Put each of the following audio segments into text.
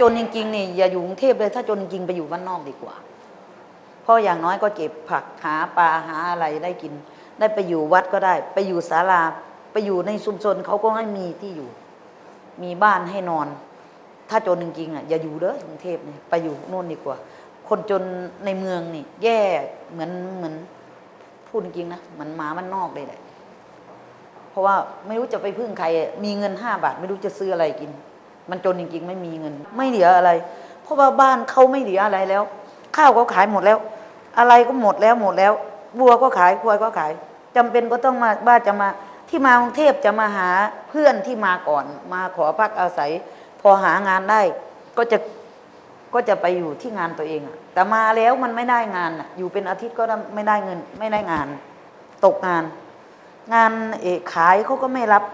จนจริงๆนี่อย่าอยู่กรุงเทพเลยถ้าจนจริงไปอยู่บ้านนอกดีกว่า เพราะอย่างน้อยก็เก็บผักหาปลาหาอะไรได้กิน ได้ไปอยู่วัดก็ได้ ไปอยู่ศาลาไปอยู่ในชุมชนเขาก็ให้มีที่อยู่ มีบ้านให้นอน ถ้าจนจริงๆอะอย่าอยู่เด้อกรุงเทพเนี่ยไปอยู่โน่นดีกว่า คนจนในเมืองนี่ แย่เหมือนเหมือนพูดจริงๆนะเหมือนหมามันนอกเลยแหละเพราะว่าไม่รู้จะไปพึ่งใคร มีเงินห้าบาท ไม่รู้จะซื้ออะไรกิน มันจนจริง ๆ ไม่มีเงิน ไม่เหลืออะไร เพราะว่าบ้านเขาไม่เหลืออะไรแล้ว ข้าวก็ขายหมดแล้ว อะไรก็หมดแล้วหมดแล้วบัวก็ขายควายก็ขายจำเป็นก็ต้องมาบ้านจะมาที่มากรุงเทพจะมาหาเพื่อนที่มาก่อน มาขอพักอาศัย พอหางานได้ก็จะก็จะไปอยู่ที่งานตัวเองอะแต่มาแล้วมันไม่ได้งานอะอยู่เป็นอาทิตย์ก็ไม่ได้เงิน ไม่ได้งาน ตกงาน งานเอกขายเขาก็ไม่รับ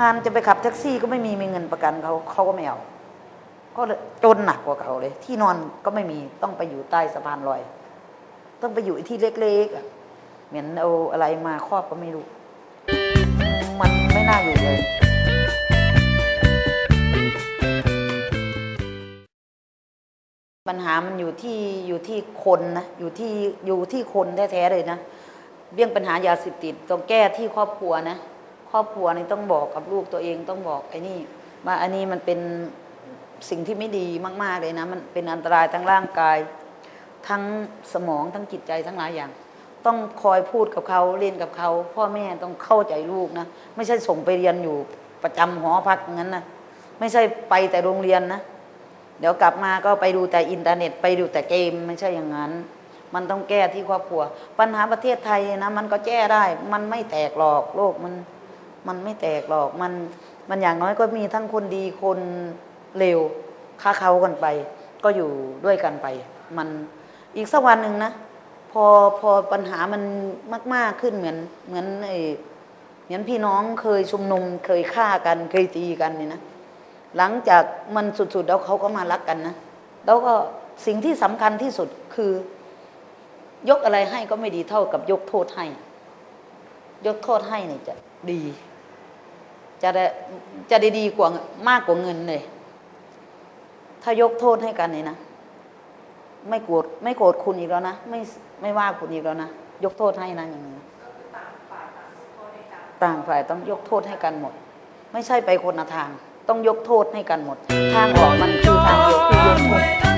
งานจะไปขับแท็กซี่ก็ไม่มีมีเงินประกันเขาเขาก็ไม่เอาก็เลยจนหนักกว่าเขาเลย ที่นอนก็ไม่มีต้องไปอยู่ใต้สะพานลอย ต้องไปอยู่ที่เล็กๆเหมือนเอาอะไรมาครอบก็ไม่รู้ มันไม่น่าอยู่เลยปัญหามันอยู่ที่อยู่ที่คนนะอยู่ที่อยู่ที่คนแท้ๆเลยนะเรื่องปัญหายาเสพติดต้องแก้ที่ครอบครัวนะ ครอบครัวนี่ต้องบอกกับลูกตัวเองต้องบอกไอ้นี่ว่าอันนี้มันเป็นสิ่งที่ไม่ดีมาก ๆเลยนะ มันเป็นอันตรายทั้งร่างกาย ทั้งสมองทั้งจิตใจทั้งหลายอย่าง ต้องคอยพูดกับเขาเรียนกับเขา พ่อแม่ต้องเข้าใจลูกนะไม่ใช่ส่งไปเรียนอยู่ประจำหอพักงั้นนะไม่ใช่ไปแต่โรงเรียนนะเดี๋ยวกลับมาก็ไปดูแต่อินเทอร์เน็ตไปดูแต่เกมไม่ใช่อย่างนั้น มันต้องแก้ที่ครอบครัว ปัญหาประเทศไทยนะมันก็แก้ได้ มันไม่แตกหรอกโลกมัน มันไม่แตกหรอกมันมันอย่างน้อยก็มีทั้งคนดีคนเลวค้าเขากันไป ก็อยู่ด้วยกันไป มันอีกสักวันหนึ่งนะพอพอปัญหามันมาก ๆขึ้นเหมือนเหมือนไอ้เหมือนพี่น้องเคยชุมนุมเคยฆ่ากันเคยตีกันนี่นะหลังจากมันสุดๆแล้วเขาก็มารักกันนะแล้วก็สิ่งที่สำคัญที่สุดคือยกอะไรให้ก็ไม่ดีเท่ากับยกโทษให้ ยกโทษให้เนี่ยจะดี จะได้จะได้ดีกว่ามากกว่าเงินเลย ถ้ายกโทษให้กันเนี่ยนะ ไม่โกรธไม่โกรธคุณอีกแล้วนะ ไม่ไม่ว่าคุณอีกแล้วนะ ยกโทษให้นะอย่างนี้ต่างฝ่ายต้องยกโทษให้กันหมด ไม่ใช่ไปคนละทาง ต้องยกโทษให้กันหมด ทางออกมันคือทางเดียวคือยกโทษ